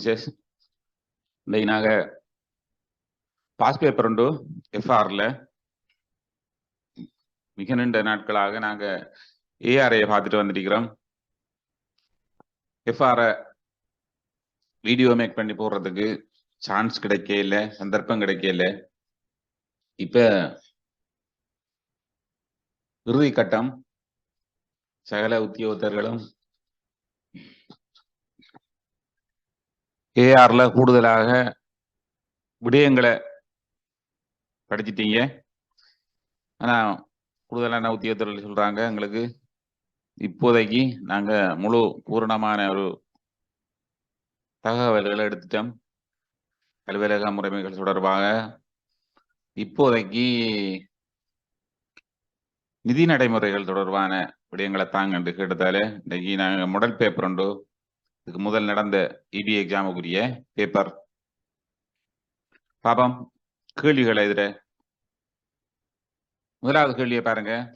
Officers இன்னைக்கு நாங்கள் pass paper உண்டு எஃப்ஆரில் மிக நீண்ட நாட்களாக நாங்கள் ஏஆர்ஐயை பார்த்துட்டு வந்திருக்கிறோம். எஃப்ஆரை வீடியோ மேக் பண்ணி போடுறதுக்கு சான்ஸ் கிடைக்க சந்தர்ப்பம் கிடைக்க இப்போ இறுதி கட்டம் சகல உத்தியோகத்தர்களும் ஏஆர்ல கூடுதலாக விடயங்களை படிச்சிட்டீங்க. ஆனா கூடுதலான உத்தியோகத்தர்கள் சொல்றாங்க எங்களுக்கு இப்போதைக்கு நாங்க முழு பூரணமான ஒரு தகவல்களை எடுத்துட்டோம். அலுவலக முறைமைகள் தொடர்பாக இப்போதைக்கு நிதி நடைமுறைகள் தொடர்பான விடயங்களை தாங்க என்று கேட்டதால இன்னைக்கு நாங்கள் முடல் பேப்பர் உண்டு இதுக்கு முதல் நடந்த இபி எக்ஸாமுக்குரிய பேப்பர் பாபம் கேள்விகளை எதிர முதலாவது கேள்வியை பாருங்க.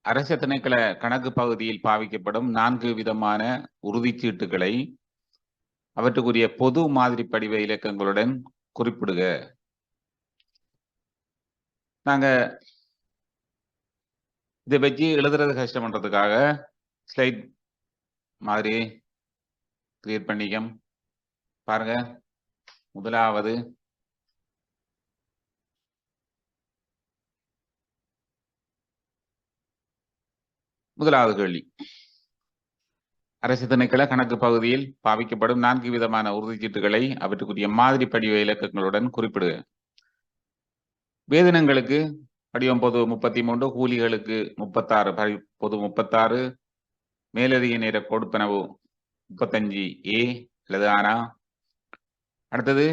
அரச திணைக்கள கணக்கு பகுதியில் பாவிக்கப்படும் நான்கு விதமான உறுதிச்சீட்டுகளை அவற்றுக்குரிய பொது மாதிரி படிவ இலக்கங்களுடன் குறிப்பிடுக. நாங்க இதை வச்சு எழுதுறது கஷ்டம்ன்றதுக்காக ஸ்லைட் மாதிரி கிளியர் பண்ணிக்கம் பாருங்க. முதலாவது. முதலாவது கேள்வி. அரசு திணைக்கள கணக்கு பகுதியில் பாவிக்கப்படும் நான்கு விதமான உறுதிச்சீட்டுகளை அவற்றுக்குரிய மாதிரி படிவ இலக்கங்களுடன் குறிப்பிடுக. வேதனங்களுக்கு படிவம் பொது முப்பத்தி மூன்று கூலிகளுக்கு முப்பத்தாறு பொது முப்பத்தாறு மேலதிக நேர கொடுப்பனவு முப்பத்தஞ்சு ஏ அல்லது ஆனா அடுத்தது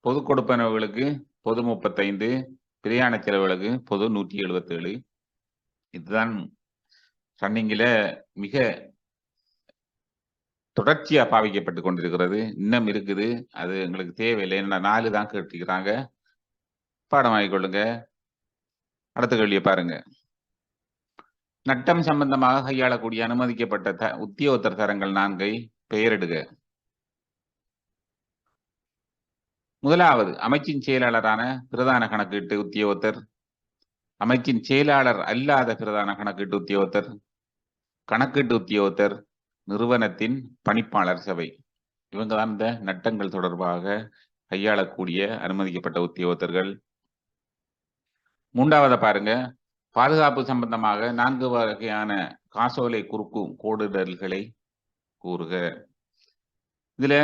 பொது கொடுப்பனவுகளுக்கு பொது முப்பத்தைந்து பிரயாண செலவுகளுக்கு பொது நூற்றி எழுபத்தேழு இதுதான் ரன்னிங்கில் மிக தொடர்ச்சியா பாவிக்கப்பட்டு கொண்டிருக்கிறது. இன்னும் இருக்குது. அது எங்களுக்கு தேவையில்லை. என்ன நாலு தான் கேட்டுக்கிறாங்க பாடம் கொள்ளுங்க அடுத்த கேள்வியை பாருங்க. நட்டம் சம்பந்தமாக கையாளக்கூடிய அனுமதிக்கப்பட்ட த உத்தியோகத்தர் தரங்கள் நான்கை பெயரிடுக. முதலாவது அமைச்சின் செயலாளரான பிரதான கணக்கீட்டு உத்தியோகத்தர். அமைச்சின் செயலாளர் அல்லாத பிரதான கணக்கீட்டு உத்தியோகத்தர். கணக்கீட்டு உத்தியோகத்தர் நிறுவனத்தின் பணிப்பாளர் சபை. இவங்க தான் இந்த நட்டங்கள் தொடர்பாக கையாளக்கூடிய அனுமதிக்கப்பட்ட உத்தியோகத்தர்கள். மூன்றாவதை பாருங்க பாதுகாப்பு சம்பந்தமாக நான்கு வகையான காசோலை குறுக்கும் கோடுதல்களை கூறுக. இதுல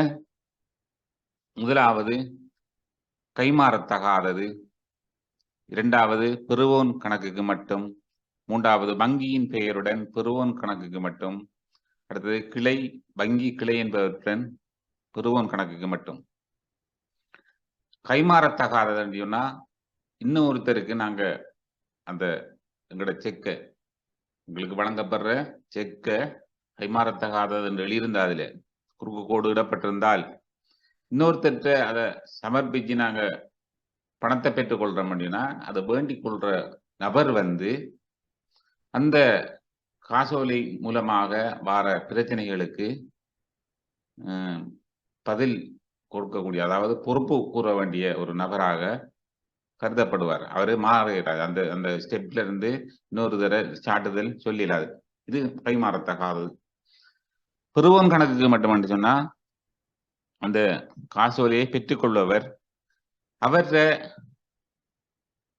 முதலாவது கைமாறத்தகாதது. இரண்டாவது பெறுவோன் கணக்குக்கு மட்டும். மூன்றாவது வங்கியின் பெயருடன் பெறுவோன் கணக்குக்கு மட்டும். அடுத்தது கிளை வங்கி கிளை என்பவற்றுடன் பெறுவோன் கணக்குக்கு மட்டும். கைமாறத்தகாததுன்னு இன்னும் ஒருத்தருக்கு நாங்க அந்த எங்களோட செக்கை உங்களுக்கு வழங்கப்படுற செக்கை கைமாறத்தகாதது என்று எழுதியிருந்தா அதுல. குறுக்கு கோடு இடப்பட்டிருந்தால் இன்னொருத்தர்கிட்ட அதை சமர்ப்பிச்சு நாங்க பணத்தை பெற்றுக்கொள்றோம் அப்படின்னா அதை வேண்டிக் கொள்ற நபர் வந்து அந்த காசோலை மூலமாக வார பிரச்சனைகளுக்கு பதில் கொடுக்கக்கூடிய அதாவது பொறுப்பு கூற வேண்டிய ஒரு நபராக கருதப்படுவார். அவர் மாறுகிறார். அந்த அந்த ஸ்டெப்ல இருந்து இன்னொரு தர சாட்டுதல் சொல்லிடாது இது கைமாறத்தகாதது. பெறுவோன் கணக்குக்கு மட்டும் சொன்னா அந்த காசோலையை பெற்றுக்கொள்பவர் அவற்ற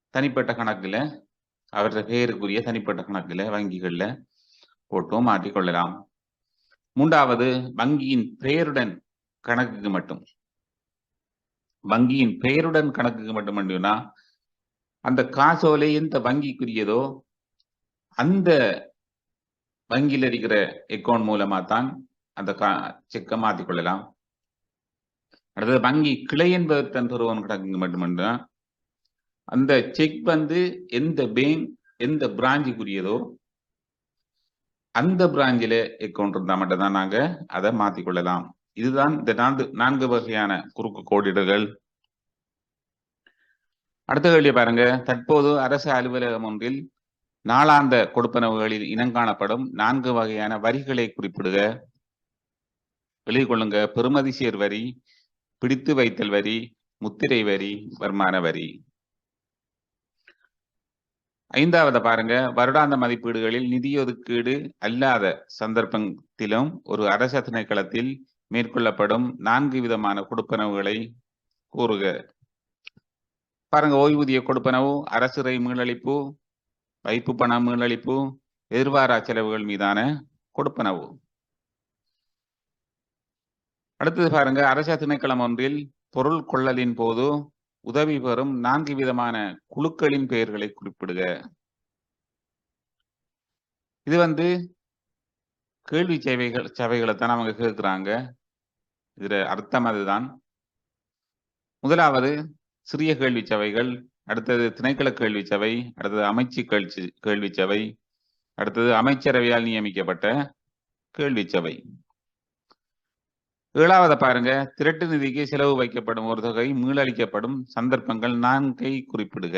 தனிப்பட்ட கணக்குல அவற்ற பெயருக்குரிய தனிப்பட்ட கணக்குல வங்கிகள்ல போட்டும் மாற்றிக்கொள்ளலாம். மூன்றாவது வங்கியின் பெயருடன் கணக்குக்கு மட்டும். வங்கியின் பெயருடன் கணக்குக்கு மட்டும் மட்டும்னா அந்த காசோலை எந்த வங்கிக்குரியதோ அந்த வங்கியில் இருக்கிற அக்கௌண்ட் மூலமா தான் அந்த கா செக்கை மாற்றிக்கொள்ளலாம் அடுத்தது வங்கி கிளை என்பது தன் தருவன் கணக்கு மட்டும்தான் அந்த செக் வந்து எந்த பேங்க் எந்த பிராஞ்சுக்குரியதோ அந்த பிராஞ்சில அக்கௌண்ட் இருந்தா மட்டும்தான் நாங்க அதை மாத்திக்கொள்ளலாம் இதுதான் இந்த நான்கு நான்கு வகையான குறுக்கு கோடிடுகள். அடுத்த கேள்வி பாருங்க. தற்போது அரசு அலுவலகம் ஒன்றில் நாளாந்த கொடுப்பனவுகளில் இனங்காணப்படும் நான்கு வகையான வரிகளை குறிப்பிடுக. கொள்ளுங்க. பெருமதி சேர் வரி பிடித்து வைத்தல் வரி முத்திரை வரி வருமான வரி. ஐந்தாவது பாருங்க. வருடாந்த மதிப்பீடுகளில் நிதி ஒதுக்கீடு அல்லாத சந்தர்ப்பத்திலும் ஒரு அரச திணைக்களத்தில் மேற்கொள்ளப்படும் நான்கு விதமான கொடுப்பனவுகளை கூறுக. பாருங்க ஓய்வூதிய கொடுப்பனவு அரசுரை மீளழிப்பு வைப்பு பண மீளழிப்பு எதிர்வாரா செலவுகள் மீதான கொடுப்பனவு. அடுத்தது பாருங்க அரச திணைக்களம் ஒன்றில் பொருள் கொள்ளலின் போது உதவி பெறும் நான்கு விதமான குழுக்களின் பெயர்களை குறிப்பிடுக. இது வந்து கேள்வி சேவைகள் சேவைகளை தான் அவங்க கேட்குறாங்க. இதுல அர்த்தம் அதுதான். முதலாவது சிறிய கேள்வி சபைகள் அடுத்தது திணைக்கள கேள்வி சபை அடுத்தது அமைச்சு கேள்வி கேள்வி சபை அடுத்தது அமைச்சரவையால் நியமிக்கப்பட்ட கேள்வி சபை. ஏழாவது பாருங்க. திரட்டு நிதிக்கு செலவு வைக்கப்படும் ஒரு தொகை மீளளிக்கப்படும் சந்தர்ப்பங்கள் நான்கை குறிப்பிடுக.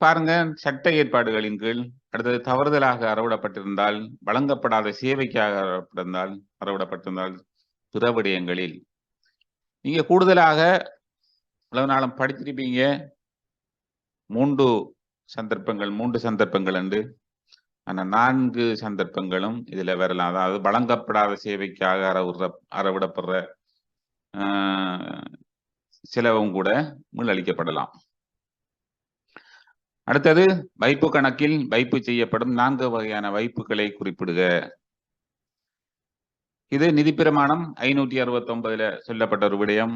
பாருங்க சட்ட ஏற்பாடுகளின் கீழ் அடுத்தது தவறுதலாக அறவிடப்பட்டிருந்தால் வழங்கப்படாத சேவைக்காக அறவிடப்பட்டிருந்தால் அறவிடப்பட்டிருந்தால் பிற விடயங்களில். நீங்க கூடுதலாக இவ்வளவு நாளும் படிச்சிருப்பீங்க மூன்று சந்தர்ப்பங்கள் மூன்று சந்தர்ப்பங்கள் என்று அந்த நான்கு சந்தர்ப்பங்களும் இதுல வரலாம். அதாவது வழங்கப்படாத சேவைக்காக அறவுற அறவிடப்படுற ஆஹ், செலவும் கூட முள்ளளிக்கப்படலாம் அடுத்தது வைப்பு கணக்கில் வைப்பு செய்யப்படும் நான்கு வகையான வைப்புகளை குறிப்பிடுக. இது நிதி பிரமாணம் ஐநூற்றி அறுபத்தி ஒன்பதுல சொல்லப்பட்ட ஒரு விடயம்.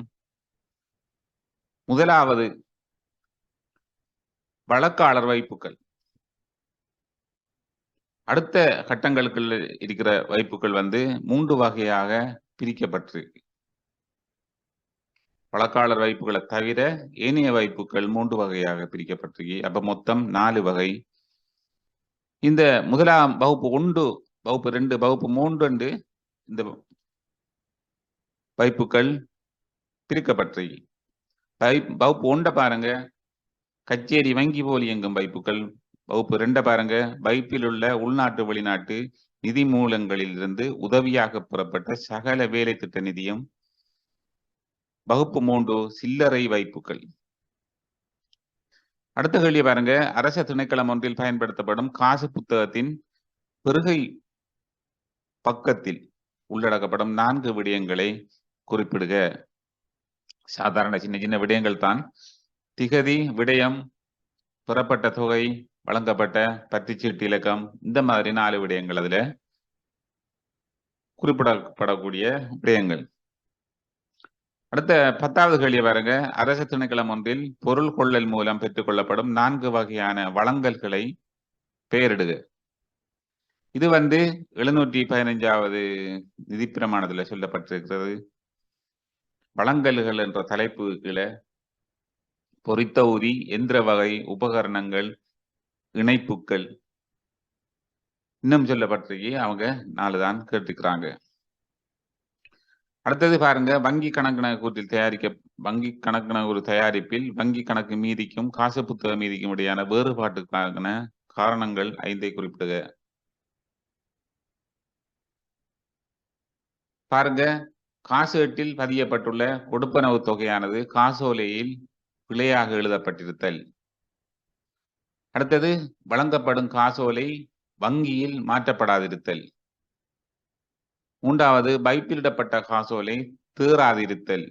முதலாவது வழக்காளர் வைப்புகள். அடுத்த கட்டங்களுக்கு இருக்கிற வைப்புகள் வந்து மூன்று வகையாக பிரிக்கப்பட்டிருக்கு வழக்காளர் வைப்புகளை தவிர ஏனைய வைப்புகள் மூன்று வகையாக பிரிக்கப்பட்டிருக்கு அப்ப மொத்தம் நாலு வகை. இந்த முதலாம் வகுப்பு ஒன்று வகுப்பு ரெண்டு வகுப்பு மூன்று இந்த வைப்புகள் பிரிக்கப்பட்டிருக்கு வகுப்பு ஒன்றை பாருங்க. கச்சேரி வங்கி போல் இயங்கும் வைப்புகள் வகுப்பு ரெண்டை பாருங்க. வைப்பில் உள்ள உள்நாட்டு வெளிநாட்டு நிதி மூலங்களிலிருந்து உதவியாக புறப்பட்ட சகல வேலை திட்ட நிதியம் வகுப்பு மூன்று சில்லறை வைப்புகள். அடுத்த கேள்வி பாருங்க. அரச திணைக்களம் ஒன்றில் பயன்படுத்தப்படும் காசு புத்தகத்தின் பெருகை பக்கத்தில் உள்ளடக்கப்படும் நான்கு விடயங்களை குறிப்பிடுக. சாதாரண சின்ன சின்ன விடயங்கள் தான். திகதி விடயம் பெறப்பட்ட தொகை வழங்கப்பட்ட பத்திச்சீட்டு இலக்கம் இந்த மாதிரி நாலு விடயங்கள் அதுல குறிப்பிடப்படக்கூடிய விடயங்கள். அடுத்த பத்தாவது கேள்வி பாருங்க. அரசு திணைக்களம் ஒன்றில் பொருள் கொள்ளல் மூலம் பெற்றுக்கொள்ளப்படும் நான்கு வகையான வழங்கல்களை பெயரிடுக இது வந்து எழுநூற்றி பதினைஞ்சாவது நிதி சொல்லப்பட்டிருக்கிறது. வழங்கல்கள் என்ற தலைப்பு கீழே பொறித்த உரி எந்திர வகை உபகரணங்கள் இணைப்புக்கள். இன்னும் சொல்லப்பட்டிருக்கி அவங்க நாலு தான் கேட்டுக்கிறாங்க அடுத்தது பாருங்க வங்கி கணக்கின கூற்றில் தயாரிக்க வங்கி கணக்கின ஒரு தயாரிப்பில் வங்கி கணக்கு மீதிக்கும் காசு புத்தக மீதிக்கும் இடையான வேறுபாட்டுக்கான காரணங்கள் ஐந்தை குறிப்பிடுக. பாருங்க காசு எட்டில் பதியப்பட்டுள்ள கொடுப்பனவு தொகையானது காசோலையில் பிழையாக எழுதப்பட்டிருத்தல். அடுத்தது வழங்கப்படும் காசோலை வங்கியில் மாற்றப்படாதிருத்தல். மூன்றாவது பைப்பிலிடப்பட்ட காசோலை தேறாதிருத்தல்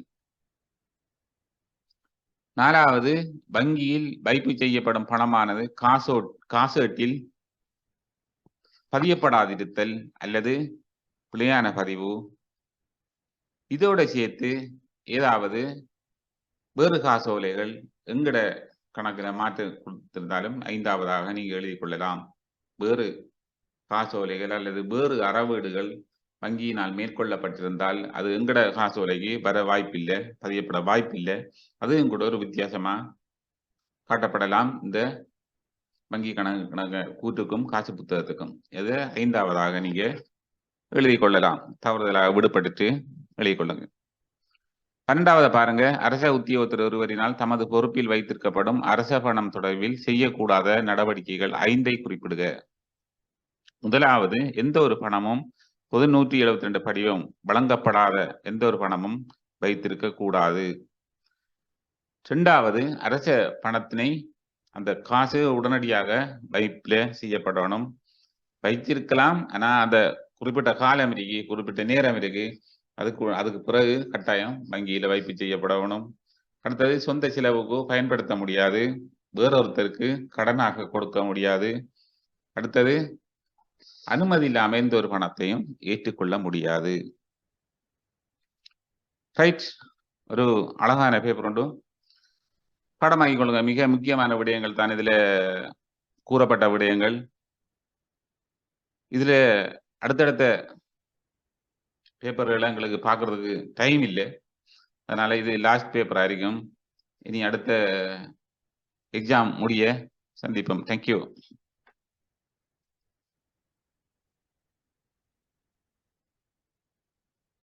நாலாவது வங்கியில் வைப்பு செய்யப்படும் பணமானது காசோ காசேட்டில் பதியப்படாதிருத்தல் அல்லது பிழையான பதிவு. இதோட சேர்த்து ஏதாவது வேறு காசோலைகள் எங்கட கணக்கில் மாற்றி கொடுத்திருந்தாலும் ஐந்தாவதாக நீங்க எழுதி கொள்ளலாம். வேறு காசோலைகள் அல்லது வேறு அறவீடுகள் வங்கியினால் மேற்கொள்ளப்பட்டிருந்தால் அது எங்கட காசோலைக்கு வர வாய்ப்பில்லை பதியப்பட வாய்ப்பில்லை. அதுவும் கூட ஒரு வித்தியாசமா காட்டப்படலாம். இந்த வங்கி கணக்கு கணக்கு கூட்டுக்கும் காசு புத்தகத்துக்கும். இது ஐந்தாவதாக நீங்க எழுதி கொள்ளலாம். தவறுதலாக விடுபட்டு எழுதி கொள்ளுங்கள் பன்னெண்டாவது பாருங்க. அரச உத்தியோகத்தர் ஒருவரினால் தமது பொறுப்பில் வைத்திருக்கப்படும் அரச பணம் தொடர்பில் செய்யக்கூடாத நடவடிக்கைகள் ஐந்தை குறிப்பிடுக. முதலாவது எந்த ஒரு பணமும் பொது நூற்றி எழுபத்தி ரெண்டு படிவம் வழங்கப்படாத எந்த ஒரு பணமும் வைத்திருக்க கூடாது ரெண்டாவது அரச பணத்தினை அந்த காசு உடனடியாக வைப்பில் செய்யப்படணும். வைத்திருக்கலாம். ஆனா அந்த குறிப்பிட்ட காலம் இருக்கு குறிப்பிட்ட நேரம் இருக்கு அதுக்கு அதுக்கு பிறகு கட்டாயம் வங்கியில வைப்பு செய்யப்படணும். அடுத்தது சொந்த செலவுக்கு பயன்படுத்த முடியாது. வேறொருத்தருக்கு கடனாக கொடுக்க முடியாது. அடுத்தது அனுமதி அமைந்த ஒரு பணத்தையும் ஏற்றுக்கொள்ள முடியாது. ரைட் ஒரு அழகான பேப்பர் உண்டு. படமாக்கி கொள்ளுங்க. மிக முக்கியமான விடயங்கள் தான் இதுல கூறப்பட்ட விடயங்கள். இதுல அடுத்தடுத்த பேப்பர் எல்லாம் எங்களுக்கு பார்க்கறதுக்கு டைம் இல்லை. அதனால இது லாஸ்ட் பேப்பரா இருக்கும். இனி அடுத்த எக்ஸாம் முடிய சந்திப்போம். தேங்க்யூ